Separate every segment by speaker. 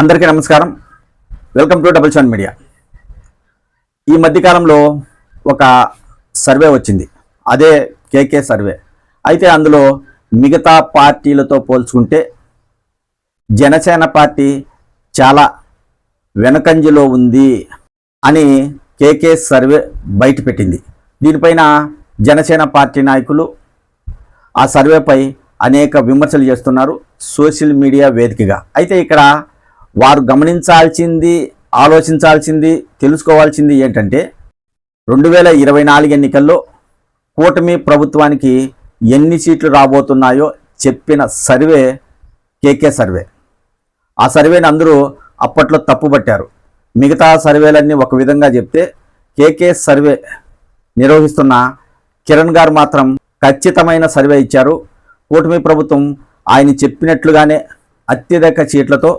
Speaker 1: అందరికీ నమస్కారం. Welcome to double seven media ఈ మధ్యకాలంలో ఒక సర్వే వచ్చింది. అదే కేకే సర్వే. అయితే అందులో మిగతా పార్టీలతో పోల్చుకుంటే జనసేన పార్టీ చాలా వెనకంజలో ఉంది అని కేకే సర్వే బయటపెట్టింది. దీనిపైన జనసేన పార్టీ నాయకులు ఆ సర్వేపై అనేక విమర్శలు చేస్తున్నారు సోషల్ మీడియా వేదికగా. అయితే ఇక్కడ వారు గమనించాల్సింది ఆలోచించాల్సింది తెలుసుకోవాల్సింది ఏంటంటే రెండు వేల ఇరవై నాలుగు ఎన్నికల్లో కూటమి ప్రభుత్వానికి ఎన్ని సీట్లు రాబోతున్నాయో చెప్పిన సర్వే కేకే సర్వే. ఆ సర్వేని అందరూ అప్పట్లో తప్పుపట్టారు మిగతా సర్వేలన్నీ ఒక విధంగా చెప్తే కేకే సర్వే నిర్వహిస్తున్న కిరణ్ గారు మాత్రం ఖచ్చితమైన సర్వే ఇచ్చారు. కూటమి ప్రభుత్వం ఆయన చెప్పినట్లుగానే అత్యధిక సీట్లతో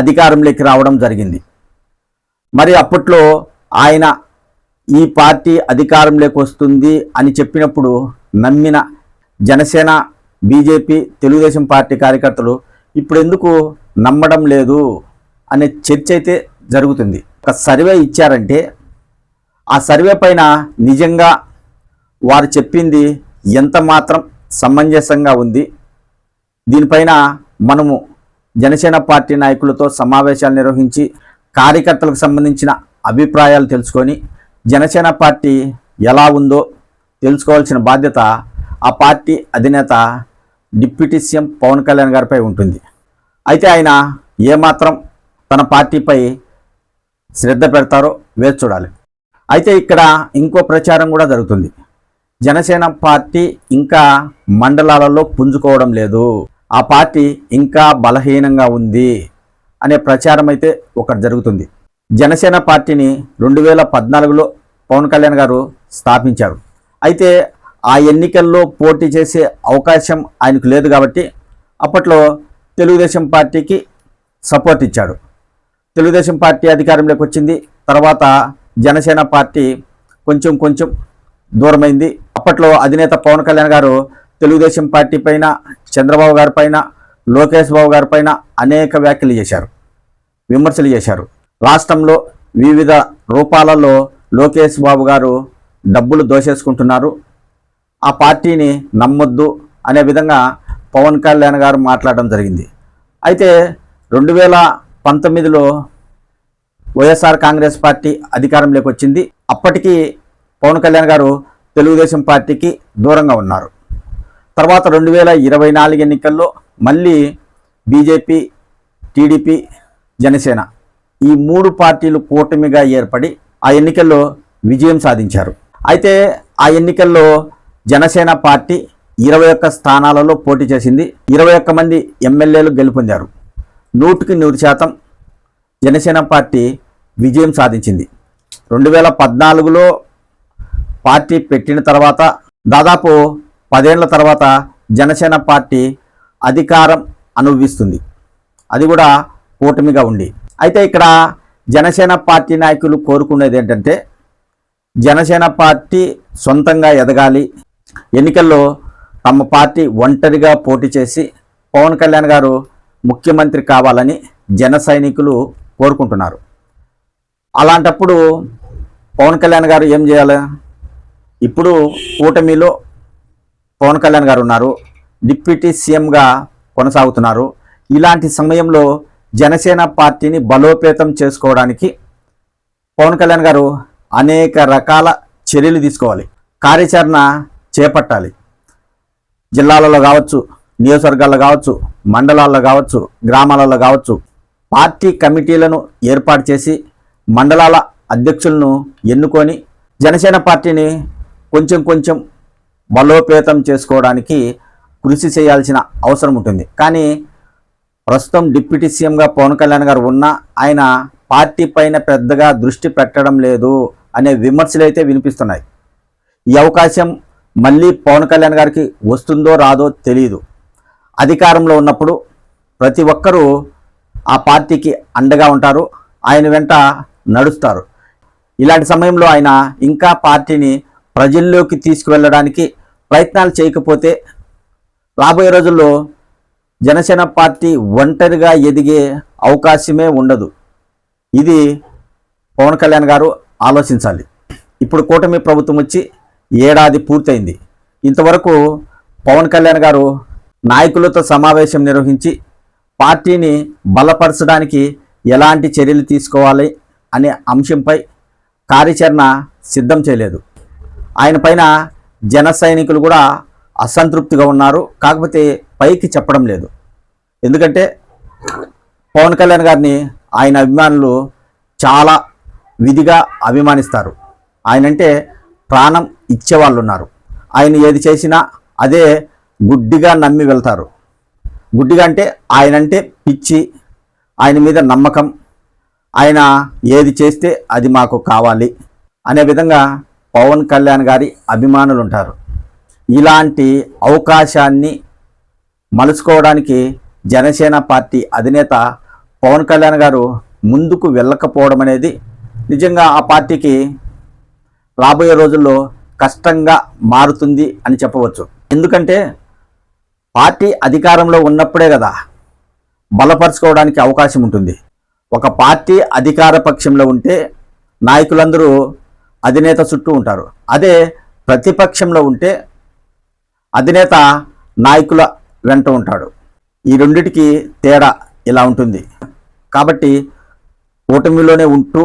Speaker 1: అధికారంలోకి రావడం జరిగింది. మరి అప్పట్లో ఆయన ఈ పార్టీ అధికారంలోకి వస్తుంది అని చెప్పినప్పుడు నమ్మిన జనసేన బీజేపీ తెలుగుదేశం పార్టీ కార్యకర్తలు ఇప్పుడు ఎందుకు నమ్మడం లేదు అనే చర్చ అయితే జరుగుతుంది. ఒక సర్వే ఇచ్చారంటే ఆ సర్వే పైన నిజంగా వారు చెప్పింది ఎంత మాత్రం సమంజసంగా ఉంది. దీనిపైన మనము జనసేన పార్టీ నాయకులతో సమావేశాలు నిర్వహించి కార్యకర్తలకు సంబంధించిన అభిప్రాయాలు తెలుసుకొని జనసేన పార్టీ ఎలా ఉందో తెలుసుకోవాల్సిన బాధ్యత ఆ పార్టీ అధినేత డిప్యూటీ సీఎం పవన్ కళ్యాణ్ గారిపై ఉంటుంది. అయితే ఆయన ఏమాత్రం తన పార్టీపై శ్రద్ధ పెడతారో వేచి చూడాలి. అయితే ఇక్కడ ఇంకో ప్రచారం కూడా జరుగుతుంది. జనసేన పార్టీ ఇంకా మండలాలలో పుంజుకోవడం లేదు. ఆ పార్టీ ఇంకా బలహీనంగా ఉంది అనే ప్రచారం అయితే ఒకటి జరుగుతుంది. జనసేన పార్టీని రెండు వేల పద్నాలుగులో పవన్ కళ్యాణ్ గారు స్థాపించారు. అయితే ఆ ఎన్నికల్లో పోటీ చేసే అవకాశం ఆయనకు లేదు కాబట్టి అప్పట్లో తెలుగుదేశం పార్టీకి సపోర్ట్ ఇచ్చాడు. తెలుగుదేశం పార్టీ అధికారంలోకి వచ్చింది. తర్వాత జనసేన పార్టీ కొంచెం కొంచెం దూరమైంది. అప్పట్లో అధినేత పవన్ కళ్యాణ్ గారు తెలుగుదేశం పార్టీ పైన చంద్రబాబు గారి పైన లోకేష్ బాబు గారి పైన అనేక వ్యాఖ్యలు చేశారు విమర్శలు చేశారు. రాష్ట్రంలో వివిధ రూపాలలో లోకేష్ బాబు గారు డబ్బులు దోసేసుకుంటున్నారు ఆ పార్టీని నమ్మొద్దు అనే విధంగా పవన్ కళ్యాణ్ గారు మాట్లాడడం జరిగింది. అయితే రెండు వేల పంతొమ్మిదిలో వైఎస్ఆర్ కాంగ్రెస్ పార్టీ అధికారంలోకి వచ్చింది. అప్పటికీ పవన్ కళ్యాణ్ గారు తెలుగుదేశం పార్టీకి దూరంగా ఉన్నారు. తర్వాత రెండు వేల ఇరవై నాలుగు ఎన్నికల్లో మళ్ళీ బీజేపీ టీడీపీ జనసేన ఈ మూడు పార్టీలు కూటమిగా ఏర్పడి ఆ ఎన్నికల్లో విజయం సాధించారు. అయితే ఆ ఎన్నికల్లో జనసేన పార్టీ ఇరవై ఒక్క స్థానాలలో పోటీ చేసింది. ఇరవై ఒక్క మంది ఎమ్మెల్యేలు గెలుపొందారు. నూటికి నూరు శాతం జనసేన పార్టీ విజయం సాధించింది. రెండు వేల పద్నాలుగులో పార్టీ పెట్టిన తర్వాత దాదాపు పదేళ్ళ తర్వాత జనసేన పార్టీ అధికారం అనుభవిస్తుంది. అది కూడా కూటమిగా ఉండి అయితే ఇక్కడ జనసేన పార్టీ నాయకులు కోరుకునేది ఏంటంటే జనసేన పార్టీ సొంతంగా ఎదగాలి. ఎన్నికల్లో తమ పార్టీ ఒంటరిగా పోటీ చేసి పవన్ కళ్యాణ్ గారు ముఖ్యమంత్రి కావాలని జన సైనికులు కోరుకుంటున్నారు. అలాంటప్పుడు పవన్ కళ్యాణ్ గారు ఏం చేయాలి? ఇప్పుడు కూటమిలో పవన్ కళ్యాణ్ గారు ఉన్నారు. డిప్యూటీ సీఎంగా కొనసాగుతున్నారు. ఇలాంటి సమయంలో జనసేన పార్టీని బలోపేతం చేసుకోవడానికి పవన్ కళ్యాణ్ గారు అనేక రకాల చర్యలు తీసుకోవాలి. కార్యాచరణ చేపట్టాలి. జిల్లాలలో కావచ్చు నియోజకవర్గాల్లో కావచ్చు మండలాల్లో కావచ్చు గ్రామాలలో కావచ్చు పార్టీ కమిటీలను ఏర్పాటు చేసి మండలాల అధ్యక్షులను ఎన్నుకొని జనసేన పార్టీని కొంచెం కొంచెం బలోపేతం చేసుకోవడానికి కృషి చేయాల్సిన అవసరం ఉంటుంది. కానీ ప్రస్తుతం డిప్యూటీ సీఎంగా పవన్ కళ్యాణ్ గారు ఉన్నా ఆయన పార్టీ పైన పెద్దగా దృష్టి పెట్టడం లేదు అనే విమర్శలు అయితే వినిపిస్తున్నాయి. ఈ అవకాశం మళ్ళీ పవన్ కళ్యాణ్ గారికి వస్తుందో రాదో తెలియదు అధికారంలో ఉన్నప్పుడు ప్రతి ఒక్కరూ ఆ పార్టీకి అండగా ఉంటారు ఆయన వెంట నడుస్తారు. ఇలాంటి సమయంలో ఆయన ఇంకా పార్టీని ప్రజల్లోకి తీసుకువెళ్ళడానికి ప్రయత్నాలు చేయకపోతే రాబోయే రోజుల్లో జనసేన పార్టీ ఒంటరిగా ఎదిగే అవకాశమే ఉండదు. ఇది పవన్ కళ్యాణ్ గారు ఆలోచించాలి. ఇప్పుడు కూటమి ప్రభుత్వం వచ్చి ఏడాది పూర్తయింది. ఇంతవరకు పవన్ కళ్యాణ్ గారు నాయకులతో సమావేశం నిర్వహించి పార్టీని బలపరచడానికి ఎలాంటి చర్యలు తీసుకోవాలి అనే అంశంపై కార్యాచరణ సిద్ధం చేయలేదు. ఆయన పైన జన సైనికులు కూడా అసంతృప్తిగా ఉన్నారు. కాకపోతే పైకి చెప్పడం లేదు. ఎందుకంటే పవన్ కళ్యాణ్ గారిని ఆయన అభిమానులు చాలా విధిగా అభిమానిస్తారు. ఆయన అంటే ప్రాణం ఇచ్చేవాళ్ళు ఉన్నారు ఆయన ఏది చేసినా అదే గుడ్డిగా నమ్మి వెళ్తారు. గుడ్డిగా అంటే ఆయన అంటే పిచ్చి ఆయన మీద నమ్మకం. ఆయన ఏది చేస్తే అది మాకు కావాలి అనే విధంగా పవన్ కళ్యాణ్ గారి అభిమానులు ఉంటారు ఇలాంటి అవకాశాన్ని మలుచుకోవడానికి జనసేన పార్టీ అధినేత పవన్ కళ్యాణ్ గారు ముందుకు వెళ్ళకపోవడం అనేది నిజంగా ఆ పార్టీకి రాబోయే రోజుల్లో కష్టంగా మారుతుంది అని చెప్పవచ్చు. ఎందుకంటే పార్టీ అధికారంలో ఉన్నప్పుడే కదా బలపరుచుకోవడానికి అవకాశం ఉంటుంది. ఒక పార్టీ అధికార పక్షంలో ఉంటే నాయకులందరూ అధినేత చుట్టూ ఉంటారు. అదే ప్రతిపక్షంలో ఉంటే అధినేత నాయకుల వెంట ఉంటాడు. ఈ రెండిటికి తేడా ఇలా ఉంటుంది. కాబట్టి కూటమిలోనే ఉంటూ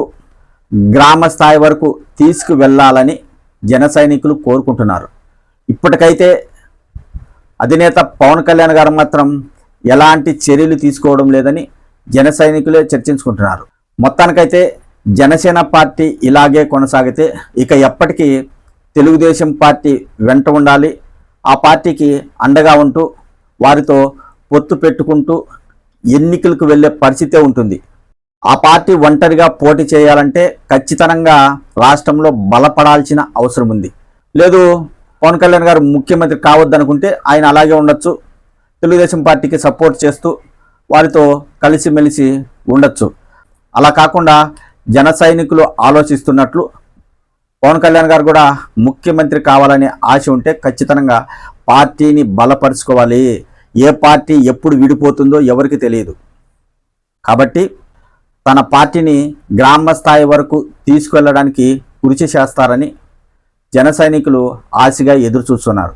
Speaker 1: గ్రామ స్థాయి వరకు తీసుకువెళ్ళాలని జన సైనికులు కోరుకుంటున్నారు. ఇప్పటికైతే అధినేత పవన్ కళ్యాణ్ గారు మాత్రం ఎలాంటి చర్యలు తీసుకోవడం లేదని జన సైనికులే చర్చించుకుంటున్నారు. మొత్తానికైతే జనసేన పార్టీ ఇలాగే కొనసాగితే ఇక ఎప్పటికీ తెలుగుదేశం పార్టీ వెంట ఉండాలి. ఆ పార్టీకి అండగా ఉంటూ వారితో పొత్తు పెట్టుకుంటూ ఎన్నికలకు వెళ్ళే పరిస్థితే ఉంటుంది. ఆ పార్టీ ఒంటరిగా పోటీ చేయాలంటే ఖచ్చితంగా రాష్ట్రంలో బలపడాల్సిన అవసరం ఉంది. లేదు పవన్ కళ్యాణ్ గారు ముఖ్యమంత్రి కావద్దనుకుంటే ఆయన అలాగే ఉండొచ్చు. తెలుగుదేశం పార్టీకి సపోర్ట్ చేస్తూ వారితో కలిసిమెలిసి ఉండొచ్చు. అలా కాకుండా జన సైనికులు ఆలోచిస్తున్నట్లు పవన్ కళ్యాణ్ గారు కూడా ముఖ్యమంత్రి కావాలనే ఆశ ఉంటే ఖచ్చితంగా పార్టీని బలపరుచుకోవాలి. ఏ పార్టీ ఎప్పుడు విడిపోతుందో ఎవరికి తెలియదు. కాబట్టి తన పార్టీని గ్రామ స్థాయి వరకు తీసుకెళ్ళడానికి కృషి చేస్తారని జన సైనికులు ఆశగా ఎదురు చూస్తున్నారు